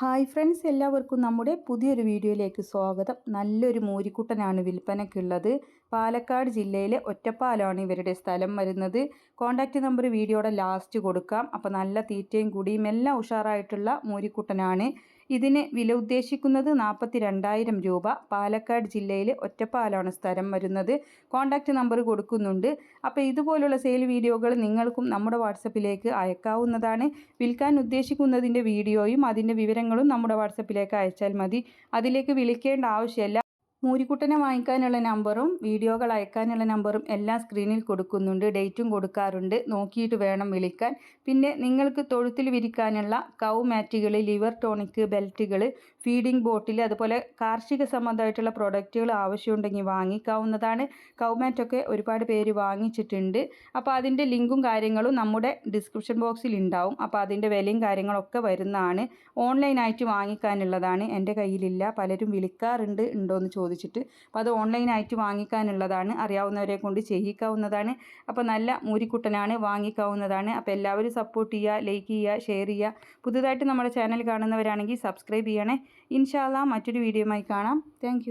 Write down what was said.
Hi friends എല്ലാവർക്കും നമ്മുടെ പുതിയൊരു വീഡിയോയിലേക്ക് സ്വാഗതം. നല്ലൊരു മൂരിക്കുട്ടനാണ് വിൽപ്പനയ്ക്കുള്ളത്. പാലക്കാട് ജില്ലയിലെ ഒറ്റപ്പാലാണ് ഇവരുടെ സ്ഥലം വരുന്നത്. കോൺടാക്റ്റ് നമ്പർ വീഡിയോയുടെ ലാസ്റ്റ് കൊടുക്കാം. അപ്പോൾ നല്ല തീറ്റയും കൂടിയും എല്ലാം ഉഷാറായിട്ടുള്ള മൂരിക്കുട്ടനാണ്. ഇതിന് വില ഉദ്ദേശിക്കുന്നത് നാൽപ്പത്തി രണ്ടായിരം രൂപ. പാലക്കാട് ജില്ലയിൽ ഒറ്റപ്പാലാണ് സ്ഥലം വരുന്നത്. കോൺടാക്റ്റ് നമ്പർ കൊടുക്കുന്നുണ്ട്. അപ്പോൾ ഇതുപോലുള്ള സെയിൽ വീഡിയോകൾ നിങ്ങൾക്കും നമ്മുടെ വാട്സപ്പിലേക്ക് അയക്കാവുന്നതാണ്. വിൽക്കാൻ ഉദ്ദേശിക്കുന്നതിന്റെ വീഡിയോയും അതിന്റെ വിവരങ്ങളും നമ്മുടെ വാട്സപ്പിലേക്ക് അയച്ചാൽ മതി. അതിലേക്ക് വിളിക്കേണ്ട ആവശ്യമില്ല. മൂരിക്കുട്ടനെ വാങ്ങിക്കാനുള്ള നമ്പറും വീഡിയോകൾ അയക്കാനുള്ള നമ്പറും എല്ലാം സ്ക്രീനിൽ കൊടുക്കുന്നുണ്ട്. ഡേറ്റും കൊടുക്കാറുണ്ട്. നോക്കിയിട്ട് വേണം വിളിക്കാൻ. പിന്നെ നിങ്ങൾക്ക് തൊഴുത്തിൽ വിരിക്കാനുള്ള കൗ മാറ്റുകൾ ലിവർ ടോണിക് ബെൽറ്റുകൾ ഫീഡിംഗ് ബോട്ടിൽ അതുപോലെ കാർഷിക സംബന്ധമായിട്ടുള്ള പ്രൊഡക്റ്റുകൾ ആവശ്യമുണ്ടെങ്കിൽ വാങ്ങിക്കാവുന്നതാണ്. കൗ മാറ്റൊക്കെ ഒരുപാട് പേര് വാങ്ങിച്ചിട്ടുണ്ട്. അപ്പോൾ അതിന്റെ ലിങ്കും കാര്യങ്ങളും നമ്മുടെ ഡിസ്ക്രിപ്ഷൻ ബോക്സിൽ ഉണ്ടാവും. അപ്പോൾ അതിന്റെ വിലയും കാര്യങ്ങളൊക്കെ വരുന്നതാണ്. ഓൺലൈനായിട്ട് വാങ്ങിക്കാനുള്ളതാണ് എന്റെ കയ്യിലില്ല. പലരും വിളിക്കാറുണ്ട് ഉണ്ടോ എന്ന് ചോദിച്ചു ചോദിച്ചിട്ട്. അപ്പോൾ അത് ഓൺലൈനായിട്ട് വാങ്ങിക്കാനുള്ളതാണ്. അറിയാവുന്നവരെ കൊണ്ട് ചെയ്യിക്കാവുന്നതാണ്. അപ്പോൾ നല്ല മൂരിക്കുട്ടനാണ് വാങ്ങിക്കാവുന്നതാണ്. അപ്പോൾ എല്ലാവരും സപ്പോർട്ട് ചെയ്യുക ലൈക്ക് ചെയ്യുക ഷെയർ ചെയ്യുക. പുതുതായിട്ട് നമ്മുടെ ചാനൽ കാണുന്നവരാണെങ്കിൽ സബ്സ്ക്രൈബ് ചെയ്യണേ. ഇൻഷാല്ല മറ്റൊരു വീഡിയോയുമായി കാണാം. താങ്ക്